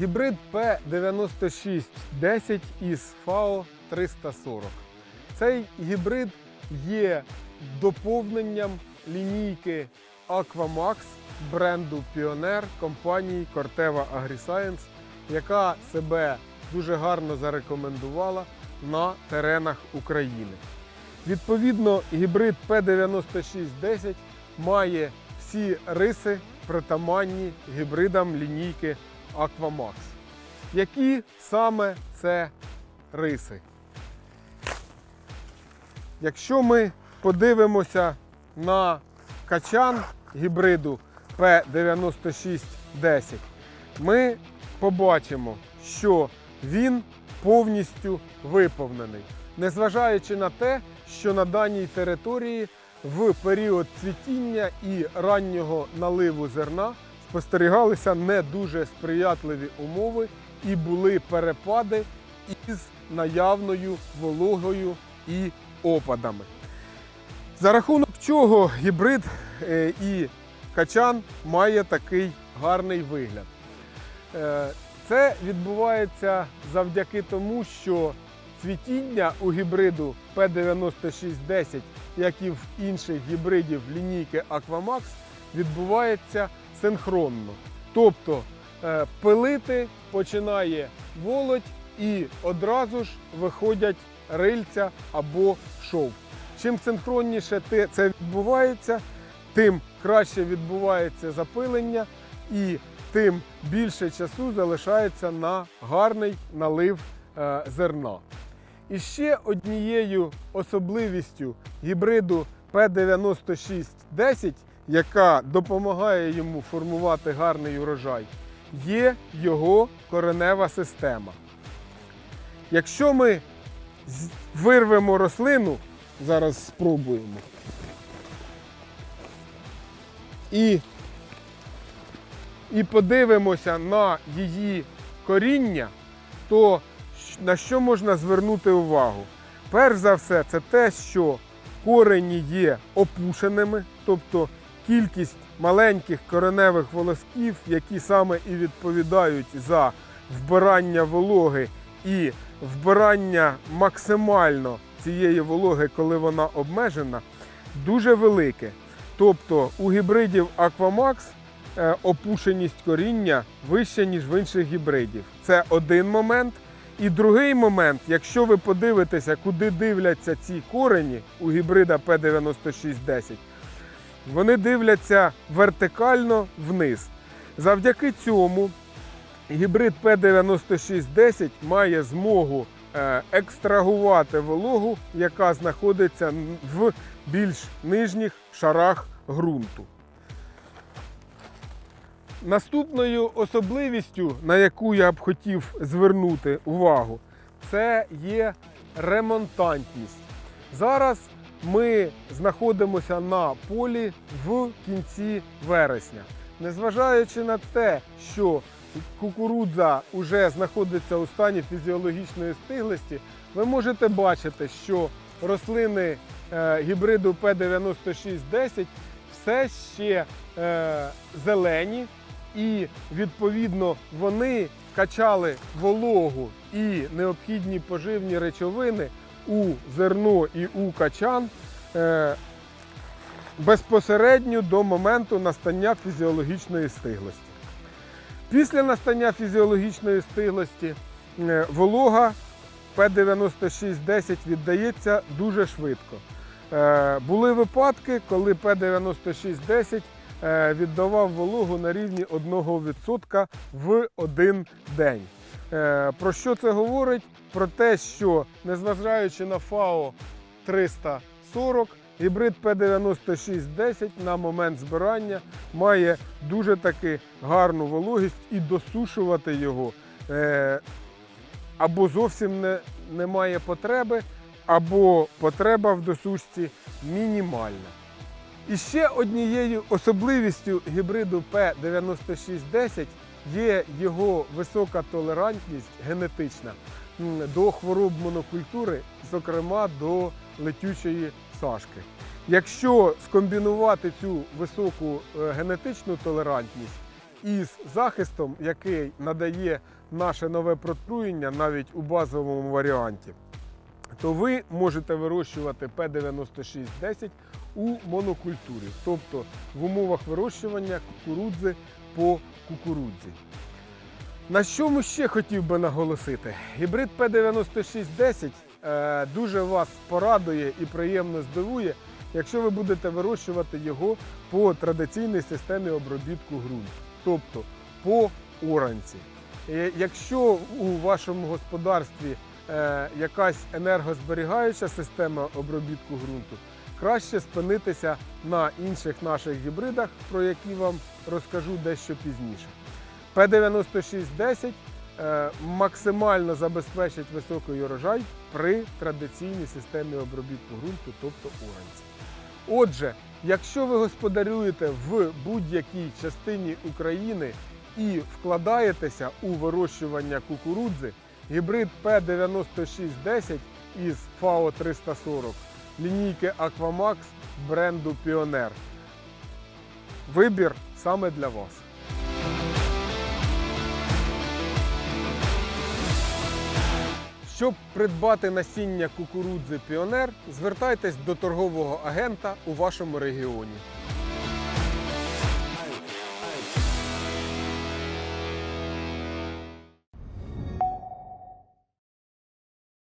гібрид P9610 із FAO 340. Цей гібрид є доповненням лінійки Aquamax бренду Pioneer компанії Corteva AgriScience, яка себе дуже гарно зарекомендувала на теренах України. Відповідно, гібрид P9610 має всі риси притаманні гібридам лінійки Aquamax. Які саме це риси? Якщо ми подивимося на качан гібриду P9610, ми побачимо, що він повністю виповнений. Незважаючи на те, що на даній території в період цвітіння і раннього наливу зерна спостерігалися не дуже сприятливі умови і були перепади із наявною вологою і опадами. За рахунок чого гібрид е, і качан має такий гарний вигляд. Е, Це відбувається завдяки тому, що цвітіння у гібриду P9610, як і в інших гібридів лінійки Aquamax, відбувається синхронно. Тобто е, пилити починає володь і одразу ж виходять рильця або шов. Чим синхронніше це відбувається, тим краще відбувається запилення і тим більше часу залишається на гарний налив е, зерна. І ще однією особливістю гібриду P9610, яка допомагає йому формувати гарний урожай, є його коренева система. Якщо ми вирвемо рослину, зараз спробуємо. І, і подивимося на її коріння, то на що можна звернути увагу? Перш за все, це те, що корені є опушеними, тобто кількість маленьких кореневих волосків, які саме і відповідають за вбирання вологи і вбирання максимально цієї вологи, коли вона обмежена, дуже велике. Тобто у гібридів Aquamax е, опушеність коріння вища, ніж в інших гібридів. Це один момент. І другий момент, якщо ви подивитеся, куди дивляться ці корені у гібрида P9610, вони дивляться вертикально вниз. Завдяки цьому гібрид P9610 має змогу е, екстрагувати вологу, яка знаходиться в більш нижніх шарах ґрунту. Наступною особливістю, на яку я б хотів звернути увагу, це є ремонтантність. Зараз ми знаходимося на полі в кінці вересня. Незважаючи на те, що кукурудза вже знаходиться у стані фізіологічної стиглості, ви можете бачити, що рослини е, гібриду P9610 все ще е, зелені, і відповідно вони качали вологу і необхідні поживні речовини у зерно і у качан е, безпосередньо до моменту настання фізіологічної стиглості. Після настання фізіологічної стиглості е, волога П9610 віддається дуже швидко. Е, Були випадки, коли П9610 е, віддавав вологу на рівні 1% в один день. Е, Про що це говорить? Про те, що незважаючи на ФАО 340, гібрид П9610 на момент збирання має дуже таки гарну вологість і досушувати його е, або зовсім не, немає потреби, або потреба в досушці мінімальна. І ще однією особливістю гібриду P9610 є його висока толерантність генетична до хвороб монокультури, зокрема до летючої сашки. Якщо скомбінувати цю високу е, генетичну толерантність із захистом, який надає наше нове протруєння навіть у базовому варіанті, то ви можете вирощувати П9610 у монокультурі, тобто в умовах вирощування кукурудзи по кукурудзі. На чому ще хотів би наголосити? Гібрид П9610 е, дуже вас порадує і приємно здивує, якщо ви будете вирощувати його по традиційній системі обробітку ґрунту, тобто по оранці. Е, Якщо у вашому господарстві якась енергозберігаюча система обробітку ґрунту, краще спинитися на інших наших гібридах, про які вам розкажу дещо пізніше. П9610 е, максимально забезпечить високий урожай при традиційній системі обробітку ґрунту, тобто оранці. Отже, якщо ви господарюєте в будь-якій частині України і вкладаєтеся у вирощування кукурудзи, гібрид П9610 із ФАО 340 лінійки Aquamax бренду Pioneer. Вибір саме для вас. Щоб придбати насіння кукурудзи Піонер, звертайтесь до торгового агента у вашому регіоні.